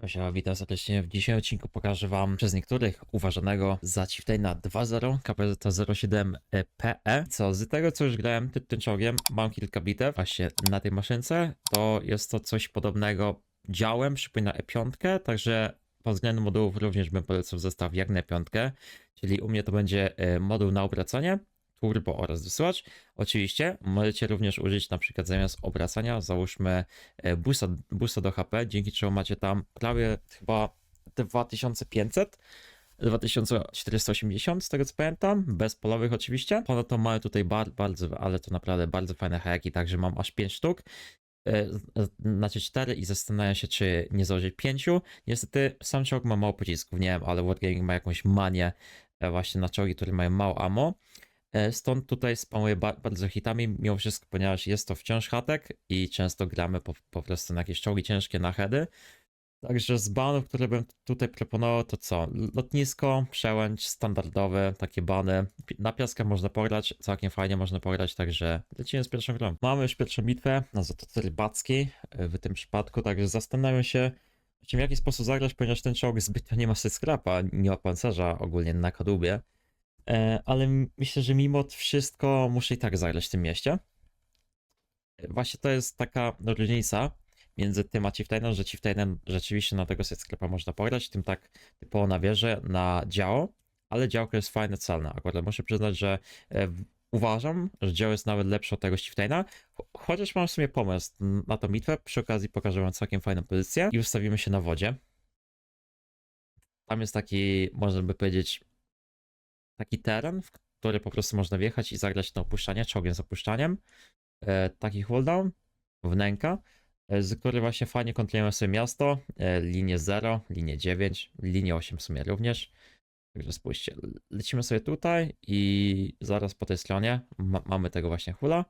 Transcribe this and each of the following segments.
Cześć, witam serdecznie. W dzisiejszym odcinku pokażę Wam przez niektórych uważanego za Chieftaina 2.0 KPZ 07 PE. Co z tego co już grałem tym, mam kilka bitew właśnie na tej maszynce. To jest to coś podobnego działem, przypomina E5, także pod względem modułów również bym polecał zestaw jak na E5, czyli u mnie to będzie e, moduł na obracanie, turbo oraz wysyłacz. Oczywiście możecie również użyć na przykład zamiast obracania, załóżmy e, boosta, boosta do HP, dzięki czemu macie tam prawie chyba 2500, 2480 z tego co pamiętam, bez polowych oczywiście. Ponadto mamy tutaj bar, bardzo, ale to naprawdę bardzo fajne haki, także mam aż 5 sztuk. E, Znaczy 4 i zastanawiam się, czy nie założyć 5. Niestety sam czołg ma mało pocisków, nie wiem, ale Wargaming ma jakąś manię e, właśnie na czołgi, które mają mało ammo. E, Stąd tutaj spamuję ba bardzo hitami, mimo wszystko, ponieważ jest to wciąż hatek i często gramy po, po prostu na jakieś czołgi ciężkie na heady. Także z banów, które bym tutaj proponował, to co? Lotnisko, przełęcz, standardowe, takie bany. Na piaskach można pograć, całkiem fajnie można pograć, także lecimy z pierwszą grą. Mamy już pierwszą bitwę na Zatoce Rybackiej w tym przypadku, także zastanawiam się, w jaki sposób zagrać, ponieważ ten czołg zbytnio nie ma skrapa, nie ma pancerza ogólnie na kadłubie. E, ale myślę, że mimo wszystko muszę i tak zagrać w tym mieście. E, Właśnie to jest taka różnica między tym a Chieftainem, że Chieftainem rzeczywiście na tego sklepa można pograć, tym tak typowo na wieżę, na działo, ale działko jest fajne, celne. Akurat muszę przyznać, że e, uważam, że działo jest nawet lepsze od tego Chieftaina, cho- chociaż mam w sumie pomysł na tą bitwę, przy okazji pokażę wam całkiem fajną pozycję i ustawimy się na wodzie. Tam jest taki, można by powiedzieć, taki teren, w który po prostu można wjechać i zagrać na opuszczanie, czołgiem z opuszczaniem. E, taki cooldown, wnęka, e, z który właśnie fajnie kontrolujemy sobie miasto, e, linię 0, linię 9, linię 8 w sumie również. Także spójrzcie, lecimy sobie tutaj i zaraz po tej stronie ma mamy tego właśnie hula.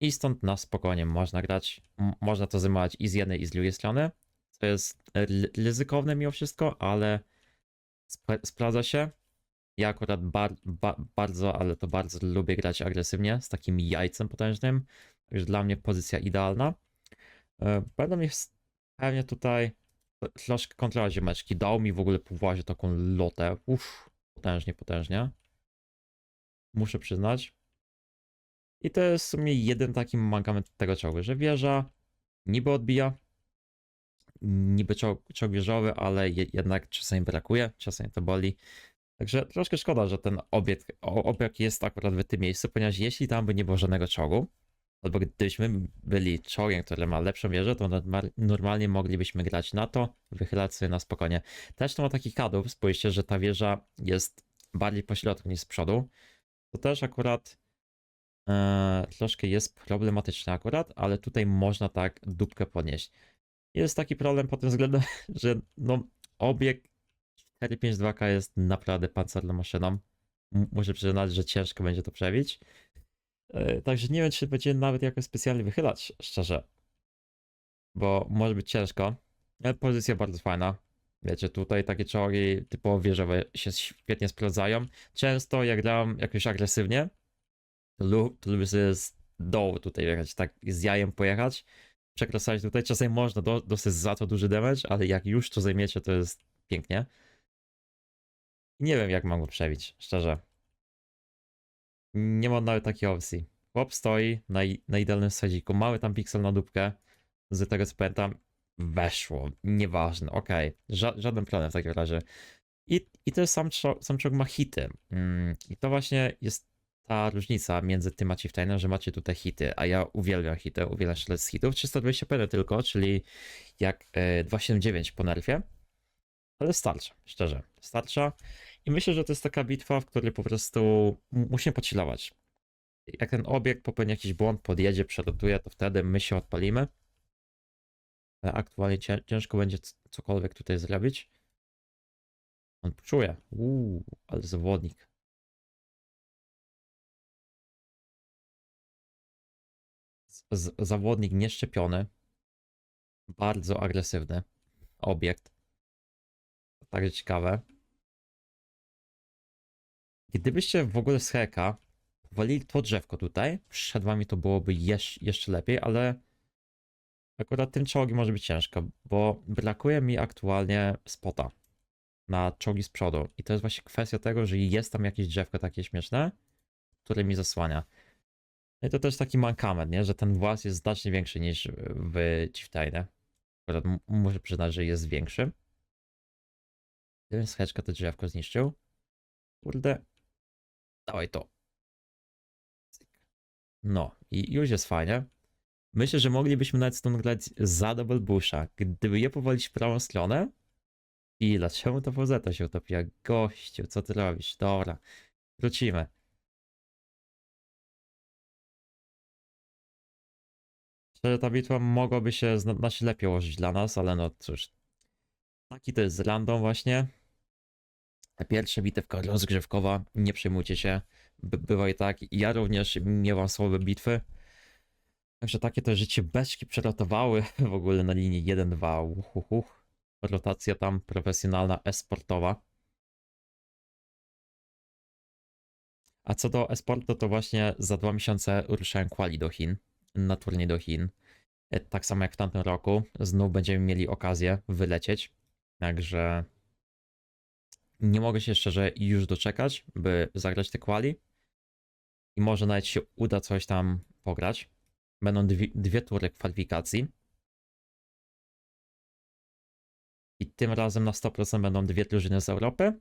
I stąd na spokojnie można grać. Można to zajmować i z jednej, i z drugiej strony. Co jest ry- ryzykowne mimo wszystko, ale spra sprawdza się. Ja akurat bar ba bardzo, ale to bardzo lubię grać agresywnie, z takim jajcem potężnym. Także dla mnie pozycja idealna. E, Będą s- pewnie tutaj troszkę kontrolować ziomeczki. Dał mi w ogóle po włazie taką lotę. Uff, potężnie, potężnie. Muszę przyznać. I to jest w sumie jeden taki mankament tego czołgu, że wieża niby odbija, niby czołg, czołg wieżowy, ale je, jednak czasami brakuje, czasami to boli. Także troszkę szkoda, że ten obiekt, obiekt jest akurat w tym miejscu, ponieważ jeśli tam by nie było żadnego czołgu, albo gdybyśmy byli czołgiem, który ma lepszą wieżę, to normal- normalnie moglibyśmy grać na to, wychylać sobie na spokojnie. Też to ma takich kadłub, spójrzcie, że ta wieża jest bardziej po środku niż z przodu. To też akurat e, troszkę jest problematyczne akurat, ale tutaj można tak dupkę podnieść. Jest taki problem pod tym względem, że no obiekt 452K jest naprawdę pancerną maszyną. Muszę przyznać, że ciężko będzie to przebić. E, Także nie wiem, czy będzie nawet jakoś specjalnie wychylać, szczerze. Bo może być ciężko. Ale pozycja bardzo fajna. Wiecie, tutaj takie czołgi typowo wieżowe się świetnie sprawdzają. Często jak gram jakoś agresywnie, to, lu- to lubię sobie z dołu tutaj jechać, tak z jajem pojechać. Przekrasować tutaj. Czasem można do, dostać za to duży damage, ale jak już to zajmiecie, to jest pięknie. Nie wiem, jak mam go przebić, szczerze. Nie mam nawet takiej opcji. Chłop stoi na, na idealnym sadziku, mały tam piksel na dupkę, z tego co pamiętam, weszło, nieważne, okej, Ża- żaden problem w takim razie. I, i jest sam, sam czołg ma hity. Mm, I to właśnie jest ta różnica między tym a Chieftainem, że macie tutaj hity, a ja uwielbiam hity, uwielbiam strzelać z hitów, 320 peny tylko, czyli jak e, 279 po nerfie, ale starcza, szczerze, starcza. I myślę, że to jest taka bitwa, w której po prostu musimy pocilować. Jak ten obiekt popełni jakiś błąd, podjedzie, przelotuje, to wtedy my się odpalimy. Ale aktualnie cię- ciężko będzie cokolwiek tutaj zrobić. On czuje. Uuu, ale zawodnik. Z- zawodnik nieszczepiony. Bardzo agresywny. Obiekt. Także ciekawe. Gdybyście w ogóle z heka powalili to drzewko tutaj, przed wami to byłoby jesz- jeszcze lepiej, ale akurat tym czołgi może być ciężko, bo brakuje mi aktualnie spota na czołgi z przodu. I to jest właśnie kwestia tego, że jest tam jakieś drzewko takie śmieszne, które mi zasłania. No i to też taki mankament, nie? że ten włas jest znacznie większy niż w Chieftainie. Akurat muszę przyznać, że jest większy. Gdybym z Hedgeka to drzewko zniszczył. Kurde. Dawaj to. No i już jest fajnie. Myślę, że moglibyśmy nawet stąd grać za Double Busha. Gdyby je powolić w prawą stronę. I dlaczego to WZ się utopiła? Gościu, co ty robisz? Dobra. Wrócimy. Szczerze, ta bitwa mogłaby się znacznie lepiej ułożyć dla nas, ale no cóż. Taki to jest random właśnie. Pierwsza bitewka rozgrzewkowa, nie przejmujcie się. By, bywa i tak. Ja również miewam słabe bitwy. Także takie to życie beczki przerotowały w ogóle na linii 1-2. Uhuhu. Rotacja tam profesjonalna, esportowa. A co do esportu, to właśnie za dwa miesiące ruszałem quali do Chin, na turniej do Chin. E, Tak samo jak w tamtym roku, znów będziemy mieli okazję wylecieć. Także nie mogę się szczerze już doczekać, by zagrać te quali. I może nawet się uda coś tam pograć. Będą dwie, dwie tury kwalifikacji. I tym razem na 100% będą dwie drużyny z Europy.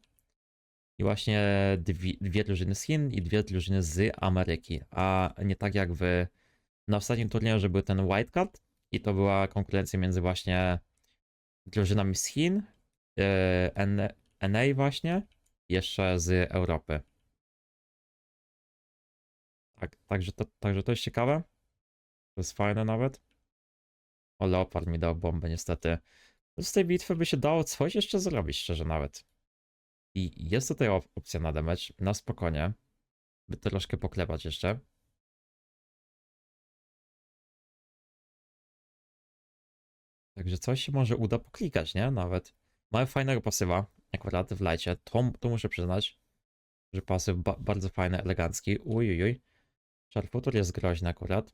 I właśnie dwie, dwie drużyny z Chin i dwie drużyny z Ameryki. A nie tak jak w, na ostatnim turnieju, był ten wildcard. I to była konkurencja między właśnie drużynami z Chin, e, NA właśnie, jeszcze z Europy. Tak, także to, także to jest ciekawe. To jest fajne nawet. O, Leopard mi dał bombę niestety. Z tej bitwy by się dało coś jeszcze zrobić, szczerze nawet. I jest tutaj op- opcja na damage, na spokojnie. By troszkę poklepać jeszcze. Także coś się może uda poklikać, nie? Nawet. Mamy fajnego pasywa, akurat w lajcie. To, to muszę przyznać, że pasyw ba bardzo fajny, elegancki. Ujujuj. Szarfutur jest groźny akurat.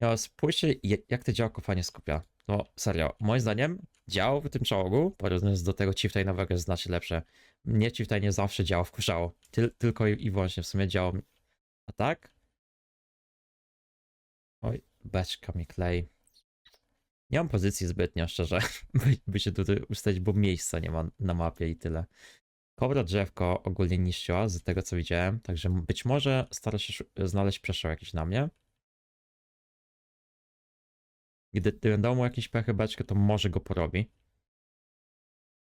Ja spójrzcie, jak to działko fajnie skupia. No serio, moim zdaniem działo w tym czołgu, porównując do tego Chieftainowego jest znacznie lepsze. Mnie Chieftain nie zawsze działo wkurzało. Tyl tylko i, i wyłącznie w sumie działo. mi- A tak? Oj, beczka mi klei. Nie mam pozycji zbytnio, szczerze, by, by się tutaj ustawić, bo miejsca nie ma na mapie i tyle. Kobra drzewko ogólnie niszczyła, z tego co widziałem, także być może stara się znaleźć przestrzał jakiś na mnie. Gdy, dał mu jakieś pechy beczkę, to może go porobi.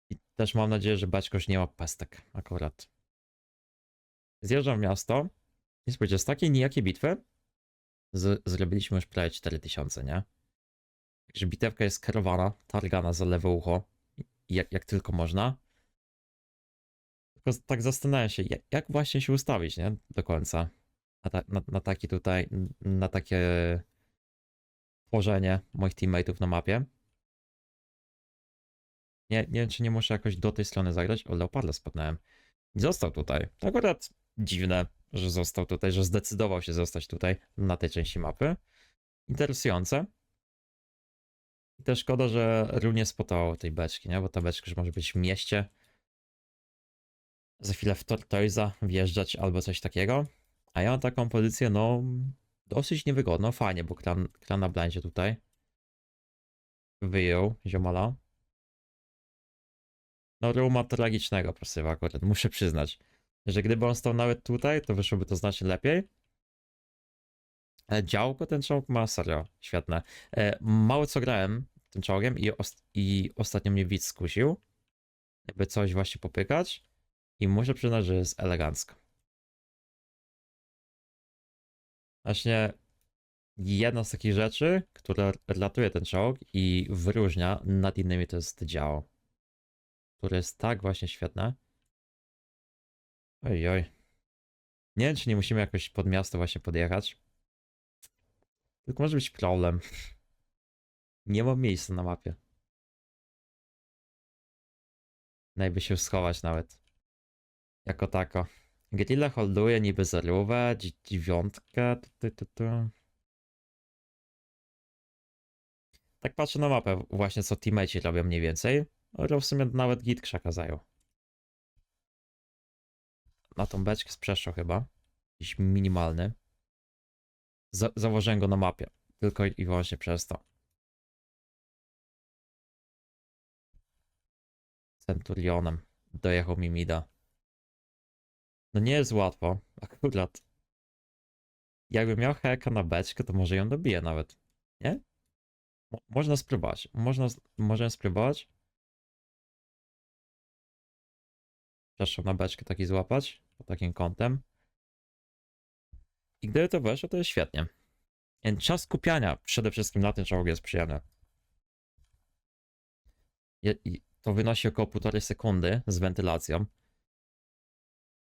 I też mam nadzieję, że beczko już nie ma pestek akurat. Zjeżdżam w miasto i spójrzcie, z takiej nijakiej bitwy z, zrobiliśmy już prawie 4000, nie? Także bitewka jest kierowana, targana za lewe ucho, jak, jak tylko można. Tylko tak zastanawiam się, jak, jak właśnie się ustawić, nie? Do końca. Na, ta, na, na taki tutaj, na takie tworzenie moich teammateów na mapie. Nie, nie wiem, czy nie muszę jakoś do tej strony zagrać. O, Leoparda spadnąłem. Został tutaj. To akurat dziwne, że został tutaj, że zdecydował się zostać tutaj na tej części mapy. Interesujące. Też szkoda, że Ru nie spotował tej beczki, nie? Bo ta beczka już może być w mieście. Za chwilę w Tortoisa wjeżdżać albo coś takiego. A ja mam taką pozycję, no, dosyć niewygodną. Fajnie, bo kran, kran na blindzie tutaj wyjął ziomala. No, Ru ma tragicznego pasywa akurat, muszę przyznać. Że gdyby on stał nawet tutaj, to wyszłoby to znacznie lepiej. Ale działko ten czołg ma serio świetne. E, mało co grałem tym czołgiem i, i ostatnio mnie widz skusił, jakby coś właśnie popykać i muszę przyznać, że jest elegancko. Właśnie jedna z takich rzeczy, która ratuje ten czołg i wyróżnia nad innymi to jest działo, które jest tak właśnie świetne. Oj, oj. Nie wiem, czy nie musimy jakoś pod miasto właśnie podjechać. Tylko może być problem. Nie mam miejsca na mapie. Najby się schować nawet. Jako tako. Grilla holduje niby zerówę, dzi- dziewiątkę. Tu, tu, tu. Tak patrzę na mapę właśnie, co teammate'i robią mniej więcej. Ale w sumie nawet git krzaka zajął. Na tą beczkę z przeszło chyba. Jakiś minimalny. Założyłem go na mapie. Tylko i wyłącznie przez to. Centurionem. Dojechał mi Mida. No nie jest łatwo. Akurat. Jakbym miał heka na beczkę, to może ją dobiję nawet. Nie? Mo można spróbować. Można, możemy spróbować. Przeszło na beczkę taki złapać. Pod takim kątem. I gdyby to weszło, to jest świetnie. Więc czas skupiania przede wszystkim na tym czołgu jest przyjemny. Je- To wynosi około półtorej sekundy z wentylacją.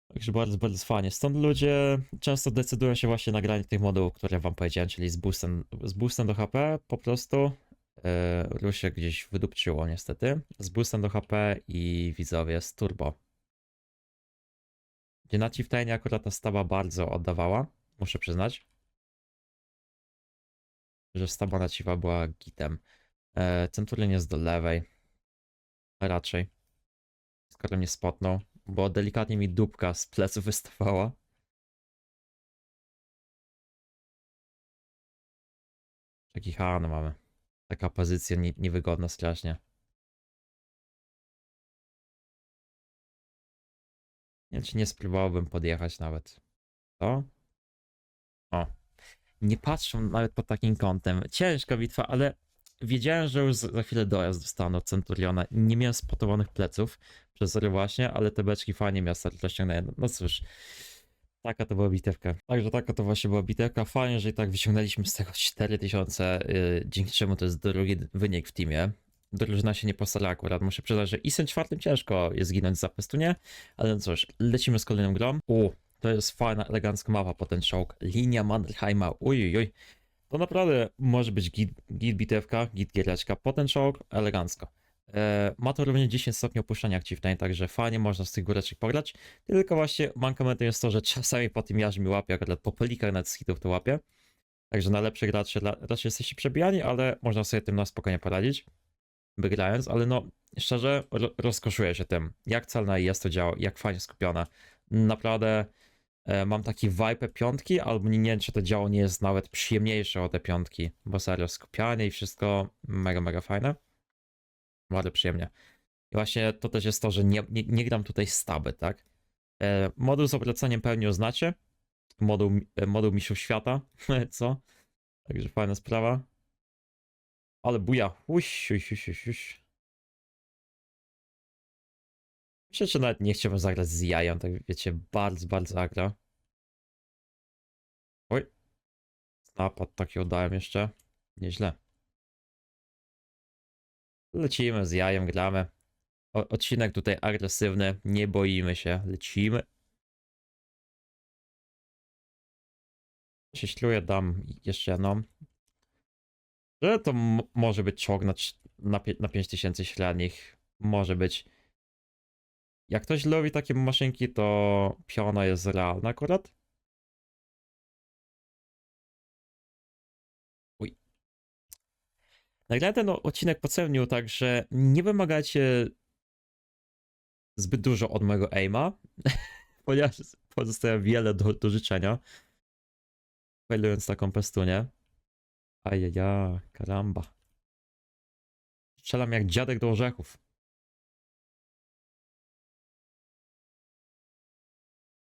Także bardzo, bardzo fajnie. Stąd ludzie często decydują się właśnie na granie tych modułów, które wam powiedziałem, czyli z boostem, z boostem do HP po prostu. Yy, Rusie gdzieś wydupczyło niestety. Z boostem do HP i widzowie z turbo. Gdzie na Chieftainie akurat ta staba bardzo oddawała, muszę przyznać. Że staba na była gitem. E, Centurion jest do lewej. Raczej. Skoro mnie spotnął, bo delikatnie mi dupka z pleców wystawała. Taki Han mamy. Taka pozycja nie, niewygodna strasznie. Nie, czy nie spróbowałbym podjechać nawet. To? O. Nie patrzą nawet pod takim kątem. Ciężka bitwa, ale wiedziałem, że już za chwilę dojazd dostanę od Centuriona. Nie miałem spotowanych pleców przez właśnie, ale te beczki fajnie miasta rozciągnęły. No cóż, taka to była bitewka. Także taka to właśnie była bitewka. Fajnie, że i tak wyciągnęliśmy z tego 4000, yy, dzięki czemu to jest drugi wynik w teamie. Drużyna się nie postarała akurat. Muszę przyznać, że Isen czwartym ciężko jest ginąć za Pestunie, ale no cóż, lecimy z kolejną grą. U, to jest fajna, elegancka mapa po ten czołg. Linia Mannerheima, ujujuj. To naprawdę może być git, git bitewka, git giereczka. Po ten czołg elegancko. E, ma to również 10 stopni opuszczenia jak Chieftain, także fajnie można z tych góreczek pograć. Tylko właśnie mankamentem jest to, że czasami po tym jarzmie łapie, akurat po pelikach nawet z hitów to łapie. Także na lepszych raczej, raczej jesteście przebijani, ale można sobie tym na spokojnie poradzić, wygrając, ale no szczerze ro, rozkoszuję się tym, jak celne jest to działo, jak fajnie skupione. Naprawdę mam taki vibe piątki, albo nie, wiem, czy to działo nie jest nawet przyjemniejsze od te piątki, bo serio skupianie i wszystko mega, mega fajne. Bardzo przyjemnie. I właśnie to też jest to, że nie, nie, nie gram tutaj staby, tak? E, moduł z obracaniem pełni oznacie. Moduł, e, moduł Mistrzów Świata, co? Także fajna sprawa. Ale buja. Uś, uś, uś, uś, że nawet nie chciałbym zagrać z jajem, tak wiecie, bardzo, bardzo agra. Oj. Napad taki oddałem jeszcze. Nieźle. Lecimy z jajem, gramy. O, odcinek tutaj agresywny, nie boimy się, lecimy. Prześluję, dam jeszcze jedną. Że to może być czołg na, na, na 5000 średnich. Może być. Jak ktoś lubi takie maszynki, to piona jest realna akurat. Uj. Nagrałem ten odcinek po celniu, także nie wymagajcie zbyt dużo od mojego aima, ponieważ pozostaje wiele do, do życzenia. Failując taką pestunię. Ajaja, karamba. Strzelam jak dziadek do orzechów.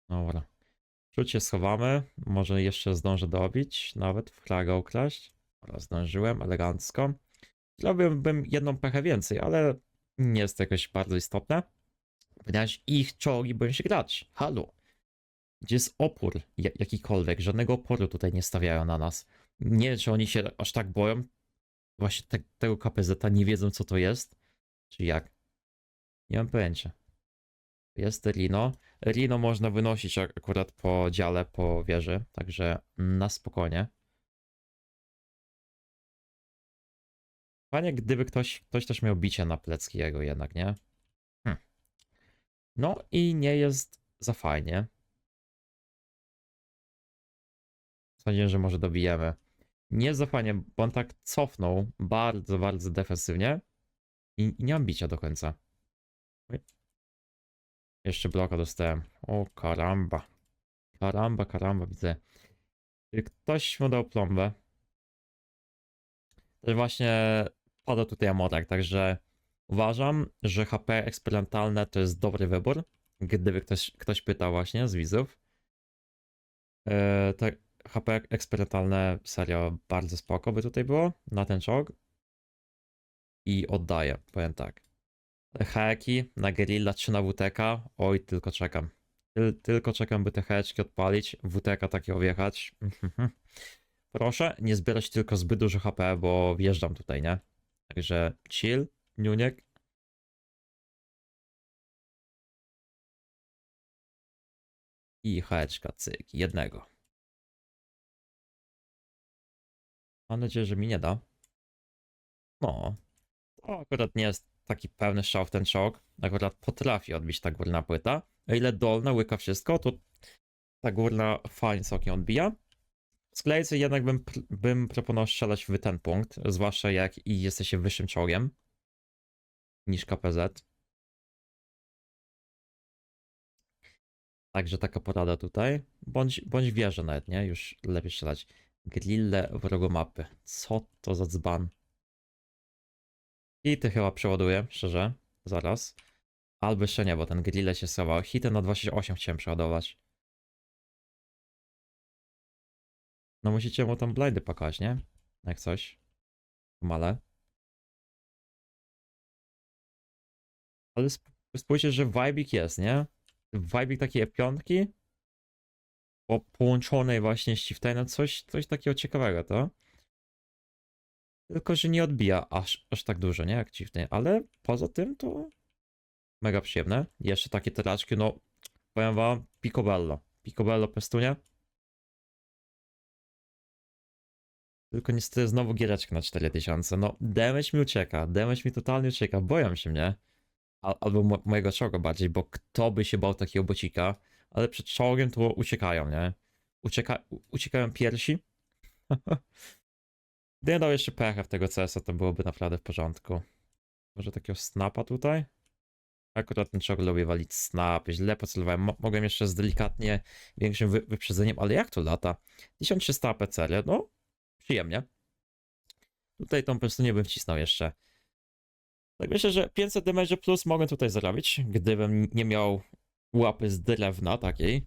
Dobra. Przód się schowamy. Może jeszcze zdążę dobić. Nawet flagę ukraść. Dobra, zdążyłem elegancko. Zrobiłbym jedną pechę więcej, ale nie jest to jakoś bardzo istotne. Ponieważ ich czołgi boją się grać. Halo. Gdzie jest opór ja- jakikolwiek? Żadnego oporu tutaj nie stawiają na nas. Nie wiem, czy oni się aż tak boją. Właśnie te, tego KPZ nie wiedzą, co to jest. Czy jak? Nie mam pojęcia. Jest Rino. Rino można wynosić ak- akurat po dziale, po wieży, także na spokojnie. Fajnie, gdyby ktoś, ktoś też miał bicie na plecki jego jednak, nie? Hm. No i nie jest za fajnie. Sądzę, że może dobijemy. Nie za fajnie, bo on tak cofnął bardzo, bardzo defensywnie i, i nie mam bicia do końca. Jeszcze bloka dostałem. O, karamba. Karamba, karamba, widzę. Ktoś mu dał plombę. Właśnie pada tutaj Amorak, także uważam, że HP eksperymentalne to jest dobry wybór. Gdyby ktoś, ktoś pytał właśnie z widzów. Eee, te HP eksperymentalne serio bardzo spoko by tutaj było na ten czołg. I oddaję, powiem tak. Heki na Gerilla czy na WTK, oj tylko czekam. Tyl, tylko czekam by te heczki odpalić, WTK takiego wjechać. Proszę nie zbierać tylko zbyt dużo HP, bo wjeżdżam tutaj, nie? Także chill, niuniek. I heczka, cyk, jednego. Mam nadzieję, że mi nie da. No, to akurat nie jest taki pełny strzał w ten czołg. Akurat potrafi odbić ta górna płyta. O ile dolna łyka wszystko, to ta górna fajnie sokiem odbija. W sklejce jednak bym, bym proponował strzelać w ten punkt, zwłaszcza jak i jesteście wyższym czołgiem niż KPZ. Także taka porada tutaj. Bądź, bądź wieża nawet, nie? Już lepiej strzelać. Grille wrogo mapy. Co to za dzban? Hity chyba przeładuję, szczerze. Zaraz. Albo jeszcze nie, bo ten grille się schował. Hity na 268 chciałem przeładować. No musicie mu tam blindy pakować, nie? Jak coś. Male. Ale sp- spójrzcie, że vibik jest, nie? Vibik takiej E5 po połączonej właśnie z Chieftainem, coś, coś takiego ciekawego, to? Tylko, że nie odbija aż, aż tak dużo, nie? Jak Chieftain, ale poza tym to mega przyjemne. Jeszcze takie teraczki, no powiem wam, picobello. Picobello pestunie. Tylko niestety znowu giereczka na 4000. No, damage mi ucieka, damage mi totalnie ucieka, boją się mnie. Al, albo mo mojego czołga bardziej, bo kto by się bał takiego bocika? Ale przed czołgiem to uciekają, nie? Ucieka uciekają piersi. Gdybym dał jeszcze pecha w tego CS-a, to byłoby naprawdę w porządku. Może takiego snapa tutaj? Akurat ten czołg lubi walić snap, źle pocelowałem. Mo mogłem jeszcze z delikatnie większym wy wyprzedzeniem, ale jak to lata? 1300 APCL, no przyjemnie. Tutaj tą po nie bym wcisnął jeszcze. Tak myślę, że 500 damage plus mogę tutaj zarobić, gdybym nie miał łapy z drewna takiej,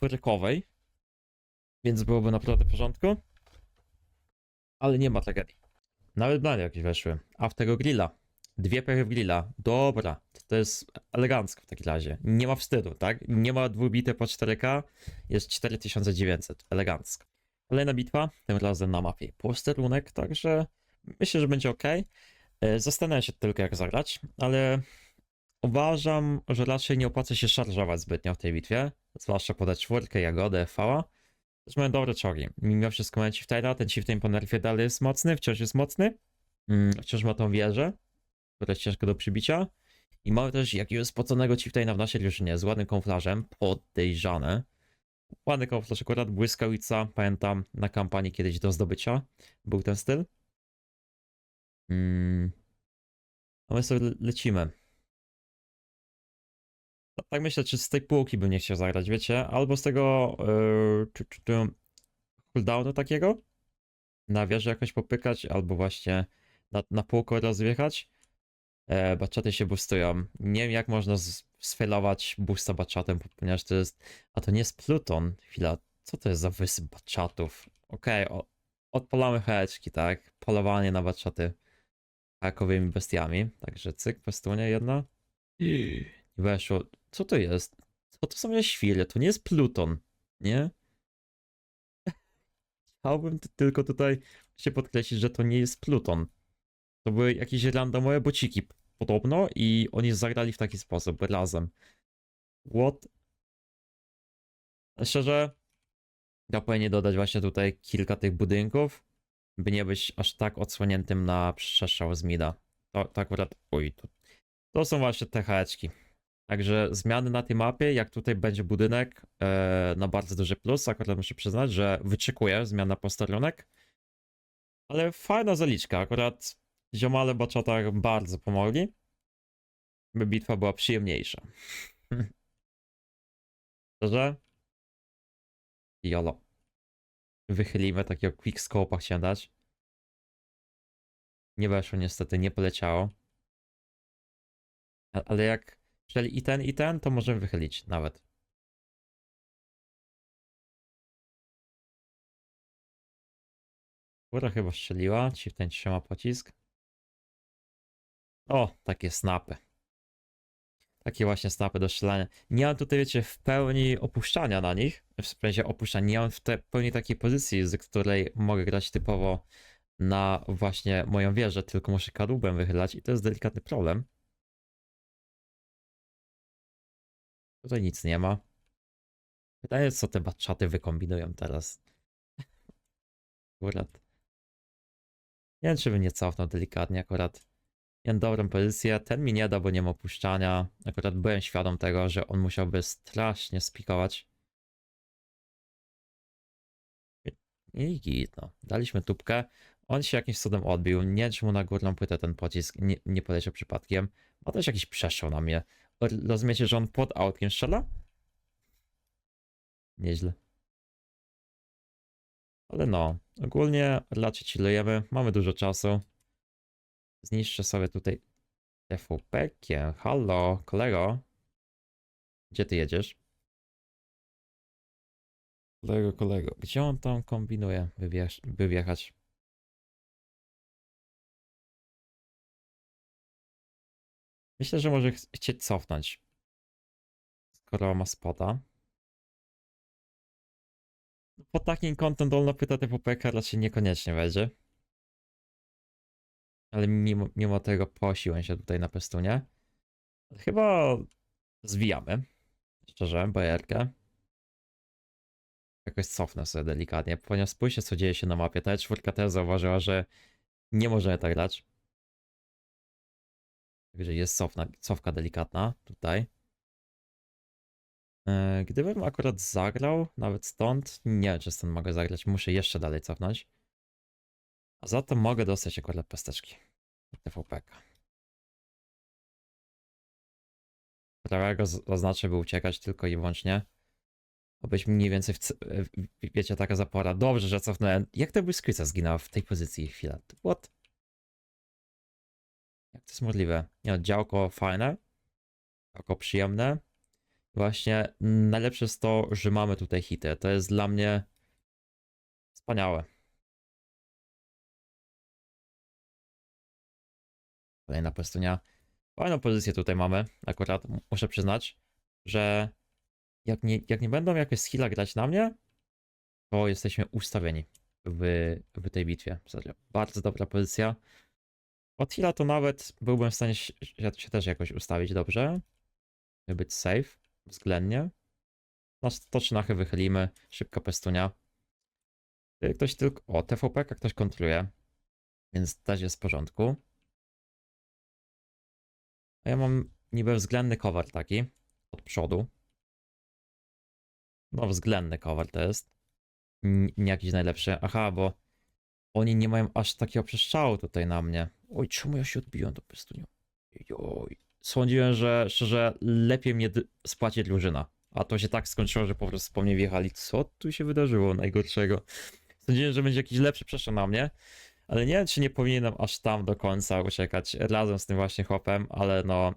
prykowej. Więc byłoby naprawdę w porządku. Ale nie ma tragedii. Nawet blady jakieś weszły. A w tego grilla. Dwie pechy w grilla. Dobra. To jest elegancko w takim razie. Nie ma wstydu, tak? Nie ma dwubite po 4K. Jest 4900. Elegancko. Kolejna bitwa. Tym razem na mapie posterunek, także myślę, że będzie ok. E, Zastanawiam się tylko jak zagrać, ale uważam, że raczej nie opłaca się szarżować zbytnio w tej bitwie. Zwłaszcza podać czwórkę, jagodę, fała. Też mają dobre czołgi. Mimo wszystko mają Chieftaina, ten Chieftain po nerfie dalej jest mocny, wciąż jest mocny. Mm, wciąż ma tą wieżę, która jest ciężko do przybicia. I mamy też jakiegoś spoconego Chieftaina w naszej drużynie z ładnym kamuflażem, podejrzane. Ładny kamuflaż akurat, błyskawica, pamiętam na kampanii kiedyś do zdobycia był ten styl. Mm. A my sobie le- lecimy. Ta- Tak myślę, czy z tej półki bym nie chciał zagrać, wiecie? Albo z tego yy, czy, czy, czy, cooldownu takiego na wieżę jakoś popykać, albo właśnie na, na półkę rozjechać. E, baczaty się boostują. Nie wiem jak można sfailować boosta baczatem, ponieważ to jest... A to nie jest Pluton. Chwila, co to jest za wysyp baczatów? Okej, o- odpalamy heczki, tak? Polowanie na baczaty hakowymi bestiami. Także cyk, pestunie jedna. I weszło. Co to jest? Co to są za? To nie jest Pluton, nie? Chciałbym tylko tutaj się podkreślić, że to nie jest Pluton. To były jakieś randomowe bociki podobno i oni zagrali w taki sposób razem. What? Szczerze, ja powinien dodać właśnie tutaj kilka tych budynków, by nie być aż tak odsłoniętym na przestrzał z mida. To, to akurat, oj, to, to są właśnie te heczki. Także zmiany na tej mapie, jak tutaj będzie budynek e, na bardzo duży plus, akurat muszę przyznać, że wyczekuję zmian na posterunek. Ale fajna zaliczka, akurat ziomale baczota bardzo pomogli, by bitwa była przyjemniejsza. Szczerze? Jolo. Wychylimy takiego quick scope'a chciałem dać. Nie weszło niestety, nie poleciało. Ale jak strzeli i ten, i ten, to możemy wychylić nawet. Góra chyba strzeliła, ci ten trzyma pocisk. O, takie snapy. Takie właśnie snapy do strzelania. Nie mam tutaj, wiecie, w pełni opuszczania na nich. W sensie opuszczania. Nie mam w te, pełni takiej pozycji, z której mogę grać typowo na właśnie moją wieżę, tylko muszę kadłubem wychylać i to jest delikatny problem. Tutaj nic nie ma. Pytanie, co te baczaty wykombinują teraz. Akurat. Nie wiem, czy bym nie cofnął delikatnie akurat. Miałem dobrą pozycję. Ten mi nie da, bo nie ma opuszczania. Akurat byłem świadom tego, że on musiałby strasznie spikować. I git, no. Daliśmy tubkę. On się jakimś cudem odbił. Nie wiem, czy mu na górną płytę ten pocisk nie, nie przypadkiem. Ma też jakiś przestrzał na mnie. Rozumiecie, że on pod autkiem strzela? Nieźle. Ale no, ogólnie raczej chillujemy. Mamy dużo czasu. Zniszczę sobie tutaj TVP-kiem. Halo, kolego. Gdzie ty jedziesz? Kolego, kolego. Gdzie on tam kombinuje, by, wjech- by wjechać? Myślę, że może ch- chcieć cofnąć. Skoro ma spota. Pod takim kątem dolna pyta TVP raczej niekoniecznie będzie. Ale mimo, mimo tego posiłem się tutaj na pestunie. Chyba zwijamy. Szczerze, bajerkę. Jakoś cofnę sobie delikatnie, ponieważ spójrzcie co dzieje się na mapie. Ta czwórka też zauważyła, że nie możemy tak grać. Także jest cofna, cofka delikatna tutaj. E, Gdybym akurat zagrał, nawet stąd, nie czy stąd mogę zagrać, muszę jeszcze dalej cofnąć. A za to mogę dostać akurat pesteczki. TVP. Prawego zaznaczę, by uciekać tylko i wyłącznie. Obyś mniej więcej, w, wiecie, taka zapora. Dobrze, że cofnąłem. Jak to błyskawica zginęła w tej pozycji chwilę? What? To jest możliwe? Nie, działko fajne. Działko przyjemne. Właśnie najlepsze jest to, że mamy tutaj hity. To jest dla mnie wspaniałe. Kolejna pestunia. Fajną pozycję tutaj mamy. Akurat muszę przyznać, że jak nie, jak nie będą jakieś skilla grać na mnie, to jesteśmy ustawieni w, w tej bitwie. Serio. Bardzo dobra pozycja. Od heala to nawet byłbym w stanie się, się też jakoś ustawić dobrze. By być safe względnie. Na 113 wychylimy. Szybka pestunia. Y, Ktoś tylko. O, TVP ktoś kontroluje. Więc też jest w porządku. A ja mam niby względny cover taki. Od przodu. No, względny cover to jest. N- Nie jakiś najlepszy. Aha, bo oni nie mają aż takiego przestrzału tutaj na mnie. Oj, czemu ja się odbiłem do pestuniu? Oj. Sądziłem, że szczerze lepiej mnie spłaci drużyna. A to się tak skończyło, że po prostu po mnie wjechali. Co tu się wydarzyło najgorszego? Sądziłem, że będzie jakiś lepszy przestrzał na mnie. Ale nie wiem, czy nie powinienem aż tam do końca uciekać razem z tym właśnie chłopem, ale no.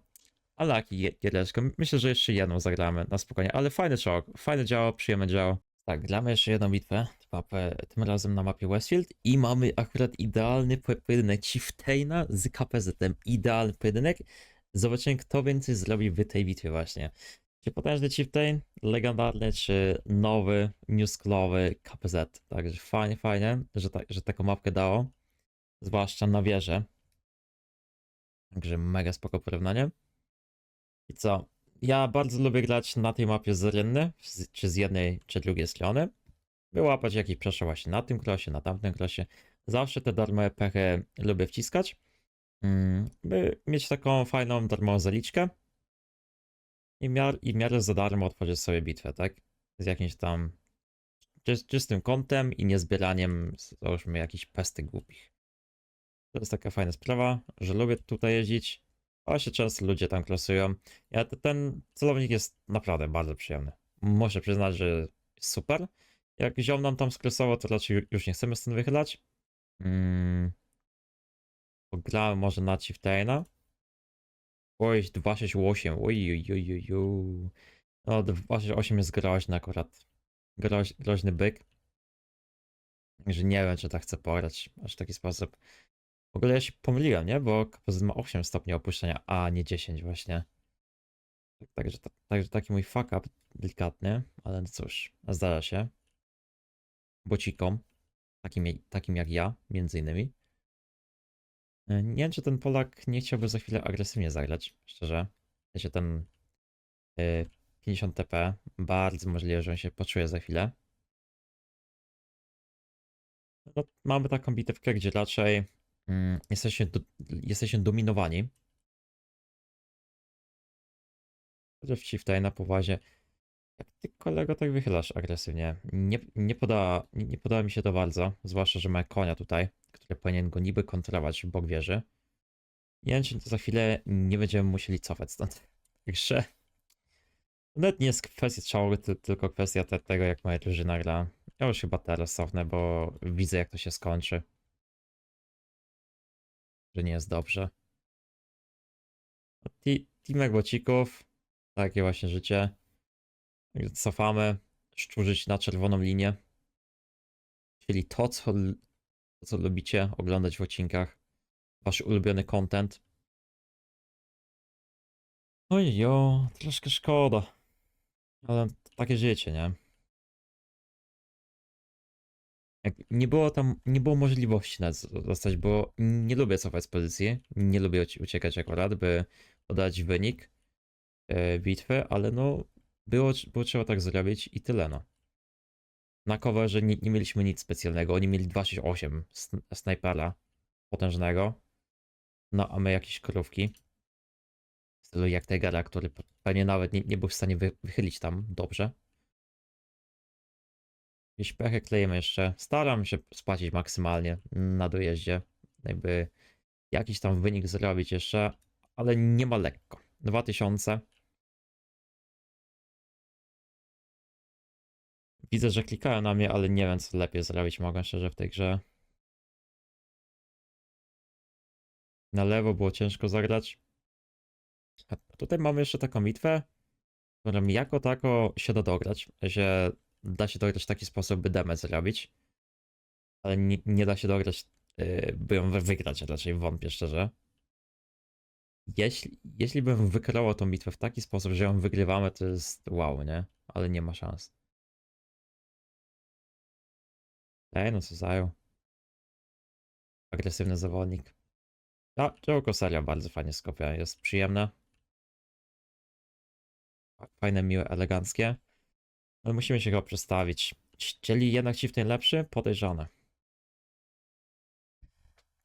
Ale jaki giereczko. Myślę, że jeszcze jedną zagramy na spokojnie. Ale fajny czołg, fajne działo, przyjemne działo. Tak, gramy jeszcze jedną bitwę, mapę, tym razem na mapie Westfield i mamy akurat idealny po- pojedynek Chieftaina z KPZ-em. Idealny pojedynek. Zobaczymy, kto więcej zrobi w tej bitwie właśnie. Czy potężny Chieftain, legendarny, czy nowy, newsklowy KPZ. Także fajnie, fajnie, że, ta, że taką mapkę dało. Zwłaszcza na wieżę. Także mega spoko porównanie. I co? Ja bardzo lubię grać na tej mapie z rynny, czy z jednej, czy drugiej strony. By łapać jakiś przestrzał właśnie na tym krosie, na tamtym krosie. Zawsze te darmowe pechy lubię wciskać. mm, By mieć taką fajną darmową zaliczkę. I, miar, I w miarę za darmo otworzyć sobie bitwę, tak? Z jakimś tam czys- czystym kątem i niezbieraniem, załóżmy, jakichś pestek głupich. To jest taka fajna sprawa, że lubię tutaj jeździć, a się często ludzie tam klasują. Ja, te- ten celownik jest naprawdę bardzo przyjemny. Muszę przyznać, że super. Jak ziom nam tam skresował, to raczej ju- już nie chcemy stąd wychylać. Mm. Pograłem może na Chieftaina. Oj, 268, oj, oj, oj, oj. No, 268 jest groźny akurat. Groź, groźny byk. Także nie wiem, czy tak chcę pograć aż w taki sposób. W ogóle ja się pomyliłem, nie? Bo KPZ ma 8 stopni opuszczenia, a nie 10 właśnie. Także, ta- także taki mój fuck up delikatny, ale no cóż, zdarza się. Bocikom, takim, takim jak ja, między innymi. E, Nie wiem, czy ten Polak nie chciałby za chwilę agresywnie zagrać, szczerze. Wiecie, ten e, 50 TP, bardzo możliwe, że on się poczuje za chwilę. No, mamy taką bitewkę, gdzie raczej mm, jesteśmy, jesteśmy dominowani. Chociaż ci tutaj na powazie. Jak ty kolego tak wychylasz agresywnie? Nie, nie, poda, nie, nie podoba mi się to bardzo. Zwłaszcza, że ma konia tutaj, który powinien go niby kontrolować w bok wieży. Nie wiem, czy za chwilę nie będziemy musieli cofać stąd. Także to nawet nie jest kwestia czołgu, ty, tylko kwestia te, tego, jak moja drużyna gra. Ja już chyba teraz cofnę, bo widzę, jak to się skończy. Że nie jest dobrze. Teamek bocików. Takie właśnie życie. Cofamy. Szczurzyć na czerwoną linię. Czyli to, co, to, co lubicie oglądać w odcinkach. Wasz ulubiony content. Oj, jo, troszkę szkoda. Ale takie życie, nie? Jak nie było tam, nie było możliwości z- zostać, bo nie lubię cofać z pozycji, nie lubię uci- uciekać akurat, by podać wynik e, bitwy, ale no było, było trzeba tak zrobić i tyle no. Na coverze nie, nie mieliśmy nic specjalnego, oni mieli 268 sn- snajpera potężnego, no a my jakieś krówki. W stylu jak Tigera, który pe- pewnie nawet nie, nie był w stanie wy, wychylić tam dobrze. Jakieś pechy klejemy jeszcze. Staram się spłacić maksymalnie na dojeździe. Jakby jakiś tam wynik zrobić jeszcze, ale nie ma lekko. 2000. Widzę, że klikają na mnie, ale nie wiem, co lepiej zrobić mogę szczerze w tej grze. Na lewo było ciężko zagrać. A tutaj mamy jeszcze taką bitwę, którą jako tako się da dograć, że da się dograć w taki sposób, by damage zrobić, ale nie, nie da się dograć, yy, by ją wy- wygrać, raczej wątpię szczerze. Jeśli, jeśli bym wykreował tą bitwę w taki sposób, że ją wygrywamy, to jest wow, nie? Ale nie ma szans. Ej, no co zajął. Agresywny zawodnik. A, działko seria bardzo fajnie skopia, jest przyjemne. Fajne, miłe, eleganckie. Ale musimy się go przestawić. Chcieli jednak ci w ten lepszy? Podejrzane.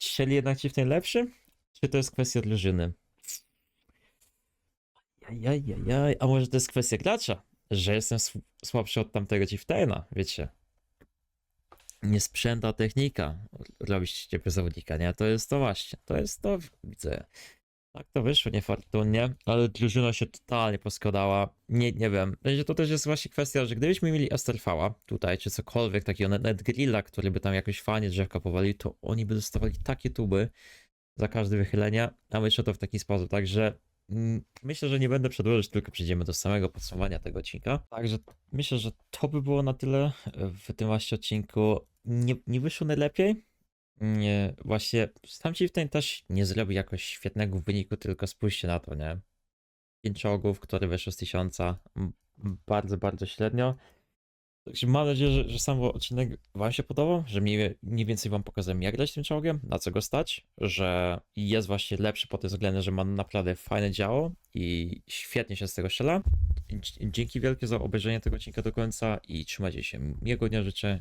Chcieli jednak ci w ten lepszy? Czy to jest kwestia drużyny? Jajajajaj, a może to jest kwestia gracza? Że jestem sł- słabszy od tamtego Chieftaina, wiecie. Nie sprzęta technika robić z ciebie zawodnika, nie? To jest to właśnie, to jest to, widzę. Tak to wyszło niefortunnie, ale drużyna się totalnie poskładała. Nie, nie wiem. Będzie to też jest właśnie kwestia, że gdybyśmy mieli Esterfała tutaj, czy cokolwiek takiego, nawet- grilla, który by tam jakoś fajnie drzewka powalił, to oni by dostawali takie tuby za każde wychylenie, a wyszło to w taki sposób, także mm, myślę, że nie będę przedłużać, tylko przejdziemy do samego podsumowania tego odcinka. Także myślę, że to by było na tyle w tym właśnie odcinku. Nie, nie wyszło najlepiej, nie, właśnie sam Chieftain też nie zrobił jakoś świetnego wyniku, tylko spójrzcie na to, nie? Pięć czołgów, które wyszło z tysiąca, bardzo, bardzo średnio. Także mam nadzieję, że, że sam odcinek wam się podobał, że mniej, mniej więcej wam pokazałem jak grać tym czołgiem, na co go stać, że jest właśnie lepszy pod tym względem, że ma naprawdę fajne działo i świetnie się z tego strzela. Dzięki wielkie za obejrzenie tego odcinka do końca i trzymajcie się. Miłego dnia życzę.